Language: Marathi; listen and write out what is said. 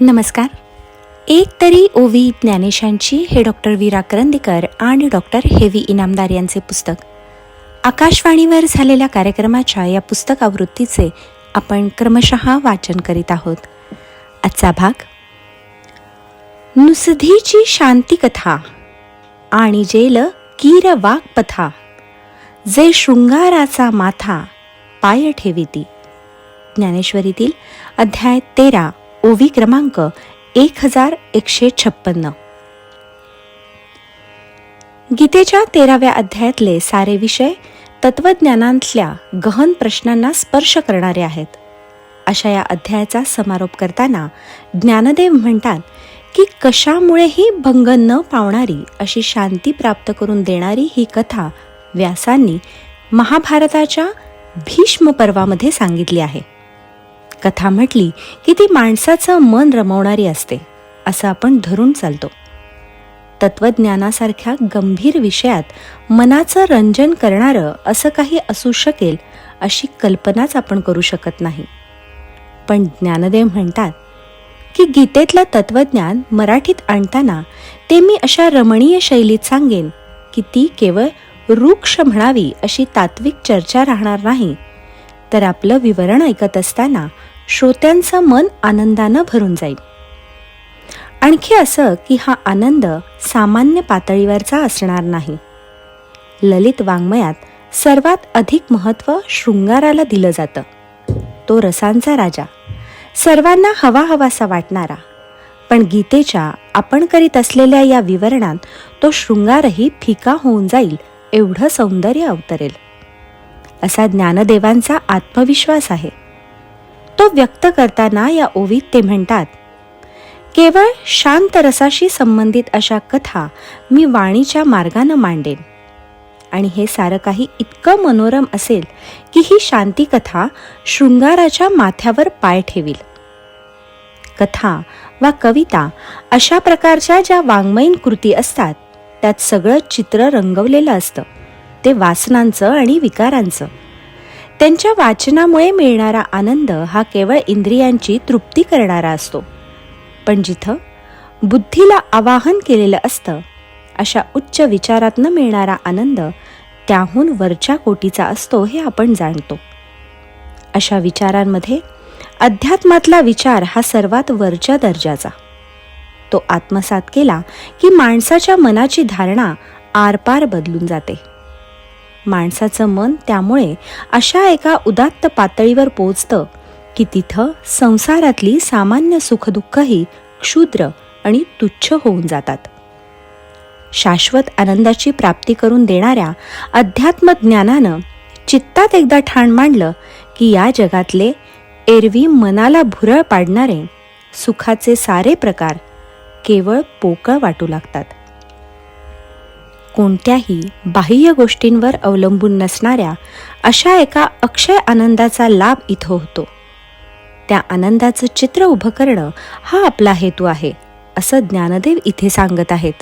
नमस्कार. एक तरी ओवी ज्ञानेशांची हे डॉक्टर वीरा करंदीकर आणि डॉक्टर हेवी इनामदार यांचे पुस्तक. आकाशवाणीवर झालेल्या कार्यक्रमाच्या या पुस्तक आवृत्तीचे आपण क्रमशः वाचन करीत आहोत. आजचा भाग नुसधीची शांतिकथा आणि जेल कीर वाक्पथा जे शृंगाराचा माथा पाय ठेविती. ज्ञानेश्वरीतील अध्याय तेरा ओवी क्रमांक एक हजार एकशे छप्पन्न गीतेच्या तेराव्या अध्यायातले सारे विषय तत्वज्ञानांतल्या गहन प्रश्नांना स्पर्श करणारे आहेत. अशा या अध्यायाचा समारोप करताना ज्ञानदेव म्हणतात की कशामुळेही भंग न पावणारी अशी शांती प्राप्त करून देणारी ही कथा व्यासांनी महाभारताच्या भीष्म पर्वामध्ये सांगितली आहे. कथा म्हटली की ती माणसाचं मन रमवणारी असते असं आपण धरून चालतो. तत्वज्ञानासारख्या गंभीर विषयात मनाचं रंजन करणारं असं काही असू शकेल अशी कल्पनाच आपण करू शकत नाही. पण ज्ञानदेव म्हणतात की गीतेतलं तत्वज्ञान मराठीत आणताना ते मी अशा रमणीय शैलीत सांगेन की ती केवळ रुक्ष म्हणावी अशी तात्विक चर्चा राहणार नाही तर आपलं विवरण ऐकत असताना श्रोत्यांचं मन आनंदानं भरून जाईल. आणखी असं की हा आनंद सामान्य पातळीवरचा असणार नाही. ललित वाङ्मयात सर्वात अधिक महत्त्व शृंगाराला दिलं जातं. तो रसांचा राजा. सर्वांना हवा हवासा वाटणारा. पण गीतेच्या आपण करीत असलेल्या या विवरणात तो शृंगारही फिका होऊन जाईल एवढं सौंदर्य अवतरेल. असा ज्ञानदेवांचा आत्मविश्वास आहे. व्यक्त करताना या ओवीत ते म्हणतात केवळ शांत रसाशी संबंधित अशा कथा मी वाणीच्या मार्गानं मांडेन. आणि हे सारं काही इतकं मनोरम असेल की ही शांती कथा शृंगाराच्या माथ्यावर पाय ठेवील. कथा वा कविता अशा प्रकारच्या ज्या वाङ्मयीन कृती असतात त्यात सगळं चित्र रंगवलेलं असतं. ते वासनांचं आणि विकारांचं. त्यांच्या वाचनामुळे मिळणारा आनंद हा केवळ इंद्रियांची तृप्ती करणारा असतो. पण जिथं बुद्धीला आवाहन केलेलं असतं अशा उच्च विचारातनं मिळणारा आनंद त्याहून वरच्या कोटीचा असतो हे आपण जाणतो. अशा विचारांमध्ये अध्यात्मातला विचार हा सर्वात वरच्या दर्जाचा. तो आत्मसात केला की माणसाच्या मनाची धारणा आरपार बदलून जाते. माणसाचं मन त्यामुळे अशा एका उदात्त पातळीवर पोचतं की तिथं संसारातली सामान्य सुखदुःखही क्षुद्र आणि तुच्छ होऊन जातात. शाश्वत आनंदाची प्राप्ती करून देणाऱ्या अध्यात्म ज्ञानानं चित्तात एकदा ठाण मांडलं की या जगातले एरवी मनाला भुरळ पाडणारे सुखाचे सारे प्रकार केवळ पोकळ वाटू लागतात. कोणत्याही बाह्य गोष्टींवर अवलंबून नसणाऱ्या अशा एका अक्षय आनंदाचा लाभ इथं होतो. त्या आनंदाचं चित्र उभं करणं हा आपला हेतू आहे असं ज्ञानदेव इथे सांगत आहेत.